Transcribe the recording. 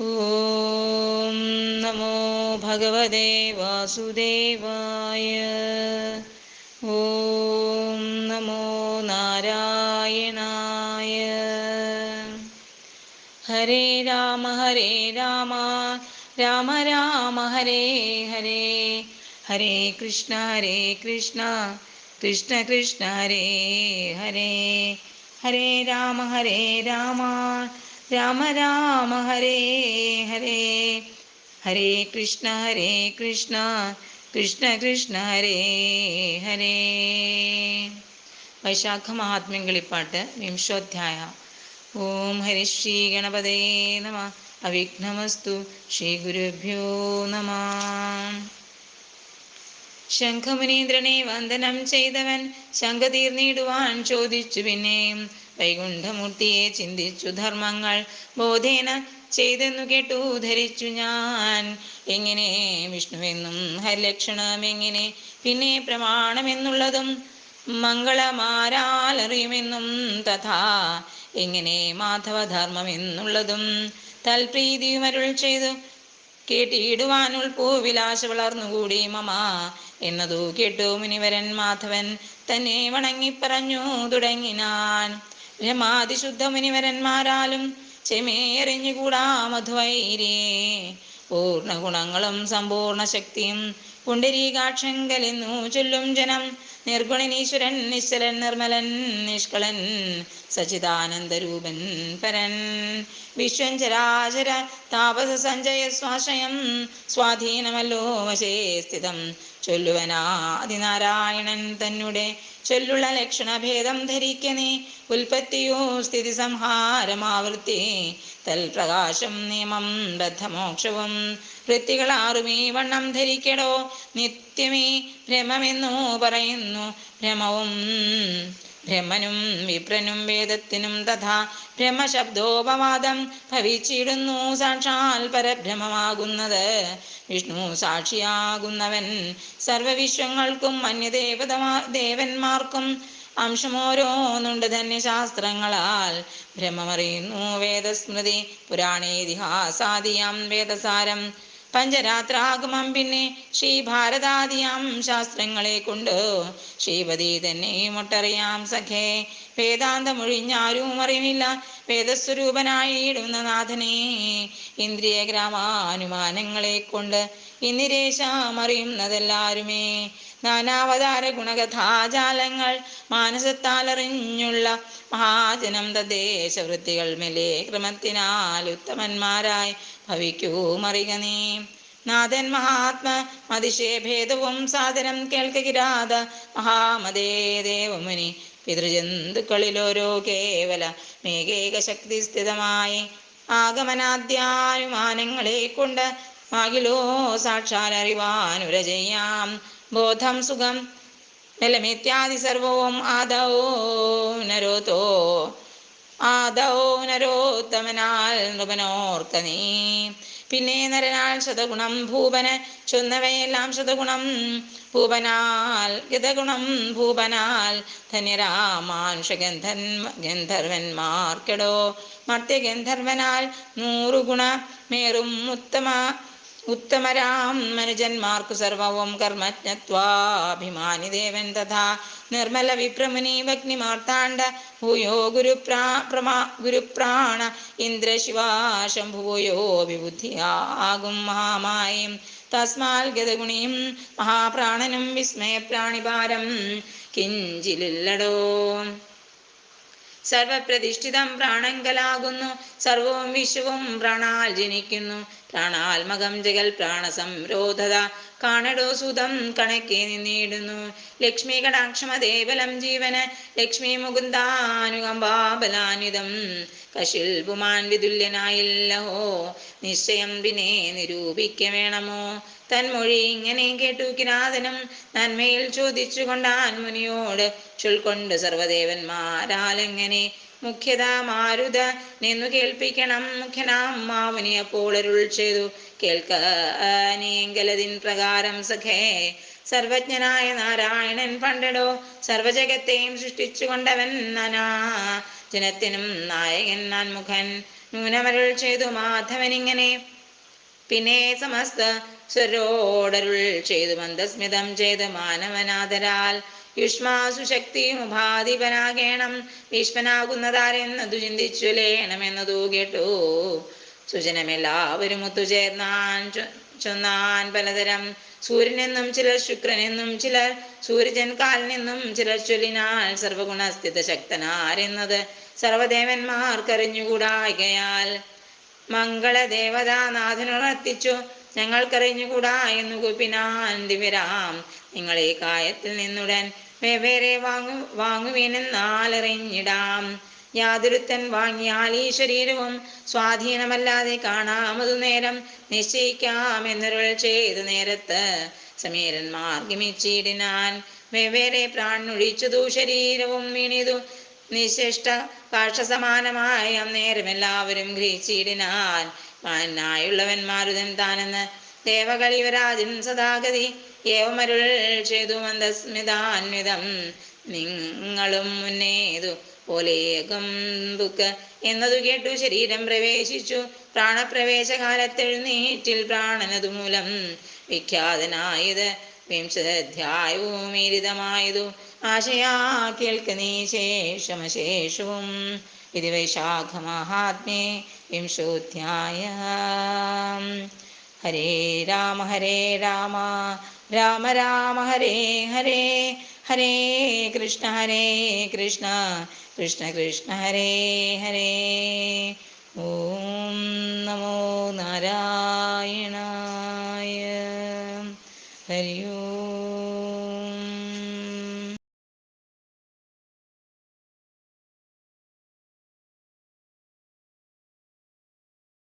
ഓം നമോ ഭഗവതേ വാസുദേവായ ഓം നമോ നാരായണായ ഹരേ രാമ ഹരേ രാമ രാമ രാമ ഹരേ ഹരേ ഹരേ കൃഷ്ണ ഹരേ കൃഷ്ണ കൃഷ്ണ കൃഷ്ണ ഹരേ ഹരേ ഹരേ രാമ ഹരേ രാമ രാമ രാമ ഹരേ ഹരേ. ഹരേ കൃഷ്ണ ഹരേ കൃഷ്ണ. കൃഷ്ണ കൃഷ്ണ ഹരേ ഹരേ. വൈശാഖ മഹാത്മ്യം കിളിപ്പാട്ട് വിംശോധ്യായ ഓം ഹരിശ്രീ ഗണപതേ നമ. അവിഘ്നമസ്തു ശ്രീ ഗുരുഭ്യോ നമ. ശംഖമുനീന്ദ്രനെ വന്ദനം ചെയ്തവൻ ശംഖ തീർന്നിടുവാൻ ചോദിച്ചു പിന്നെയും വൈകുണ്ഠമൂർത്തിയെ ചിന്തിച്ചു ധർമ്മങ്ങൾ ബോധേന ചെയ്തെന്നു കേട്ടു ധരിച്ചു ഞാൻ. എങ്ങനെ വിഷ്ണുവെന്നും ഹരിലക്ഷണം എങ്ങനെ പിന്നെ പ്രമാണമെന്നുള്ളതും മംഗളമാരാലറിയുമെന്നും തഥാ. എങ്ങനെ മാധവധർമ്മം എന്നുള്ളതും തൽപ്രീതിയുമരുൾ ചെയ്തു കേട്ടിയിടുവാൻ ഉൾപ്പൂ വിലാശ വളർന്നുകൂടി മമ. എന്നതു കേട്ടു മുനിവരൻ മാധവൻ തന്നെ വണങ്ങി പറഞ്ഞു തുടങ്ങിനാൻ. ബ്രഹ്മാതിശുദ്ധ മുനിവരന്മാരാലും ചെമേറിഞ്ഞുകൂടാ മധുവൈരേ പൂർണ ഗുണങ്ങളും സമ്പൂർണ ശക്തിയും പുണ്ടരീകാക്ഷങ്കലെന്നു ചൊല്ലും ജനം. നിർഗുണനീശ്വരൻ നിശ്ചലൻ നിർമ്മലൻ നിഷ്കളൻ സച്ചിദാനന്ദരൂപൻ പരൻ. വിശ്വം ചരാചര താപസ സഞ്ജയ സ്വാശ്രയം സ്വാധീനമല്ലോ വശേ സ്ഥിതം. ചൊല്ലുവനാദിനാരായണൻ തന്നെ ചൊല്ലുള്ള ലക്ഷണഭേദം ധരിക്കനേ ഉൽപ്പത്തിയോ സ്ഥിതി സംഹാരമാവൃത്തി തൽപ്രകാശം നിയമം ബദ്ധമോക്ഷവും വൃത്തികളാറുമീ വണ്ണം ധരിക്കടോ. നിത്യമേ ഭ്രമമെന്നു പറയുന്നു. ഭ്രമവും ബ്രഹ്മനും വിപ്രനും വേദത്തിനും തഥാ ബ്രഹ്മശബ്ദോപവാദം ഭവിച്ചിടുന്നു. സാക്ഷാൽ പരബ്രഹ്മമാകുന്നത് വിഷ്ണു സാക്ഷിയാകുന്നവൻ. സർവവിശ്വങ്ങൾക്കും അന്യദേവതമാ ദേവന്മാർക്കും അംശമോരോന്നുണ്ട് ധന്യശാസ്ത്രങ്ങളാൽ ബ്രഹ്മമറിയുന്നു വേദസ്മൃതി. പുരാണേതിഹാസാദിയാം വേദസാരം. പഞ്ചരാത്രാഗമം പിന്നെ ശ്രീ ഭാരതാദിയാം ശാസ്ത്രങ്ങളെ കൊണ്ട്. ശ്രീപതി തന്നെ ഒട്ടറിയാം സഖേ. വേദാന്തമൊഴിഞ്ഞാരും അറിവില്ല. വേദസ്വരൂപനായിടുന്ന നാഥനെ. ഇന്ദ്രിയ ഗ്രാമാനുമാനങ്ങളെ കൊണ്ട് ഇന്ദിരേശമറിയുന്നതെല്ലാരുമേ നാനാവതാര ഗുണകഥാജാലങ്ങൾ മാനസത്താലറിഞ്ഞുള്ള മഹാജനം തദ്ദേശവൃത്തികൾ മെലേ ക്രമത്തിനാൽ ഉത്തമന്മാരായി ഭവിക്കൂ മറിക നീ. നാഥൻ മഹാത്മ മതിശേ ഭേദവും സാധനം കേൾക്കുകിരാത മഹാമതേ ദേവമുനി പിതൃജന്തുക്കളിലോരോ കേവല മേഘേക ശക്തി സ്ഥിതമായി ആഗമനാദ്യാനുമാനങ്ങളെ കൊണ്ട് ആകിലോ ചെയ്യാം. ബോധം സുഖം ബലമിത്യാദി സർവവും ആദോ നരോത്തോ. ആദോ നരോത്തമനാൽ നൃപനോർക്ക നീ. പിന്നെ നരനാൽ ശതഗുണം ഭൂപന് ചൊന്നവയെല്ലാം ശതഗുണം ഭൂപനാൽ ഗതഗുണം ഭൂപനാൽ ധന്യരാമാൻഷഗന്ധൻ ഗന്ധർവന്മാർക്കെടോ. മർത്യഗന്ധർവനാൽ നൂറുഗുണമേറും ഉത്തമ ഉത്തമരാം മനുജന്മാർക്കു സർവവും കർമ്മജ്ഞത്വാഭിമാനി ദേവൻ തഥാ. നിർമ്മല വിപ്രമുനി ഭഗ്നിമാർത്താണ്ഡ ഭൂയോ ഗുരുപ്രാ പ്രമാ ഗുരുപ്രാണ ഇന്ദ്രശിവാ വിബുദ്ധിയാകും മഹാമായും തസ്മാൽ ഗതഗുണിയും മഹാപ്രാണനും വിസ്മയപ്രാണിഭാരം കിഞ്ചിലില്ലടോ. സർവപ്രതിഷ്ഠിതം പ്രാണങ്കലാകുന്നു സർവവും വിശ്വവും പ്രാണാൽ ജനിക്കുന്നു. പ്രാണാത്മകം ജഗൽ പ്രാണസംരോധത കാണടോ സുതം കണക്കെ നിന്നിടുന്നു. ലക്ഷ്മി കടാക്ഷമദേവലം ജീവന്. ലക്ഷ്മി മുകുന്ദാനുകമ്പാബലാനിതം കശിൽ പുമാൻ വിതുല്യനായില്ലഹോ. നിശ്ചയം പിന്നെ നിരൂപിക്ക വേണമോ? തന്മൊഴി ഇങ്ങനെ കേട്ടു കിരാതനം. നന്മയിൽ ചോദിച്ചുകൊണ്ടാൻ മുനിയോട് ചൊൽക്കൊണ്ട് സർവദേവന്മാരാലെങ്ങനെ മുഖ്യത മാരുത നിന്നു കേൾപ്പിക്കണം മുഖ്യനാം മാവിനെ അപ്പോൾ അരുൾ ചെയ്തു. കേൾക്കനീങ്കലതിൻ പ്രകാരം സഖേ സർവജ്ഞനായ നാരായണൻ പണ്ടടോ സർവജഗത്തെയും സൃഷ്ടിച്ചു കൊണ്ടവൻ നാനാ ജനത്തിനും നായകൻ നാൻമുഖൻ. ന്യൂനമരുൾ ചെയ്തു മാധവനിങ്ങനെ. പിന്നെ സമസ്ത സ്വരോടരുൾ ചെയ്തു മന്ദസ്മിതം ചെയ്തു മാനവനാദരാൽ. യുഷ്മാസു ശക്തിയും ഉപാധിപനാകേണം ഭീഷ്മനാകുന്നതാരെന്നതു ചിന്തിച്ചു ലേണമെന്നതു കേട്ടു. സുജനമെല്ലാവരും ഒത്തുചേർന്നാൻ ചൊന്നാൻ പലതരം. സൂര്യനെന്നും ചിലർ ശുക്രനെന്നും ചിലർ സൂര്യജൻ കാലിനെന്നും ചിലർ ചൊല്ലിനാൽ സർവഗുണസ്ഥിത ശക്തനാരെന്നത് സർവദേവന്മാർക്കറിഞ്ഞുകൂടായികയാൽ. മംഗളദേവതാനാഥനുണർത്തിച്ചു ഞങ്ങൾക്കറിഞ്ഞുകൂടാ എന്നു കുപ്പിനാൻ ദിവരാം നിങ്ങളെ കായത്തിൽ നിന്നുടൻ വെവ്വേറെ വാങ്ങു വാങ്ങുവീനെന്നാലറിഞ്ഞിടാം. യാതൊരുത്തൻ വാങ്ങിയാൽ ഈ ശരീരവും സ്വാധീനമല്ലാതെ കാണാമതു നേരം നിശ്ചയിക്കാമെന്നൊരുൾ ചെയ്തു നേരത്ത് സമീരന്മാർ ഗമിച്ചിടിനാൻ. വെവ്വേറെ പ്രാണൊഴിച്ചതു ശരീരവും വീണിതു നിശിഷ്ട കാക്ഷസമാനമായ അന്നേരം എല്ലാവരും ഗ്രഹിച്ചിടിനാൻ മാന്നായുള്ളവന്മാരുതം താനെന്ന് ദേവകളിവരാജൻ സദാഗതി ഏവമരുൾ ചെയ്തു മന്ദസ്മിതാന്വിതം. നിങ്ങളും മുന്നേതു പോലേകം ബുക്ക് എന്നതു കേട്ടു ശരീരം പ്രവേശിച്ചു. പ്രാണപ്രവേശകാലത്തെഴുന്നേറ്റിൽ പ്രാണനതുമൂലം വിഖ്യാതനായത് വിംശതധ്യായവുമീരിതമായതു ആശയാ കേൾക്ക നീ ശേഷമശേഷവും. ഇത് വൈശാഖമാഹാത്മ്യേ വിംശോധ്യായ ഹരേ രാമ ഹരേ രാമ. രാമ രാമ ഹരേ ഹരേ. ഹരേ കൃഷ്ണ ഹരേ കൃഷ്ണ. കൃഷ്ണ കൃഷ്ണ ഹരേ ഹരേ. ഓം നമോ നാരായണായ. ഹരി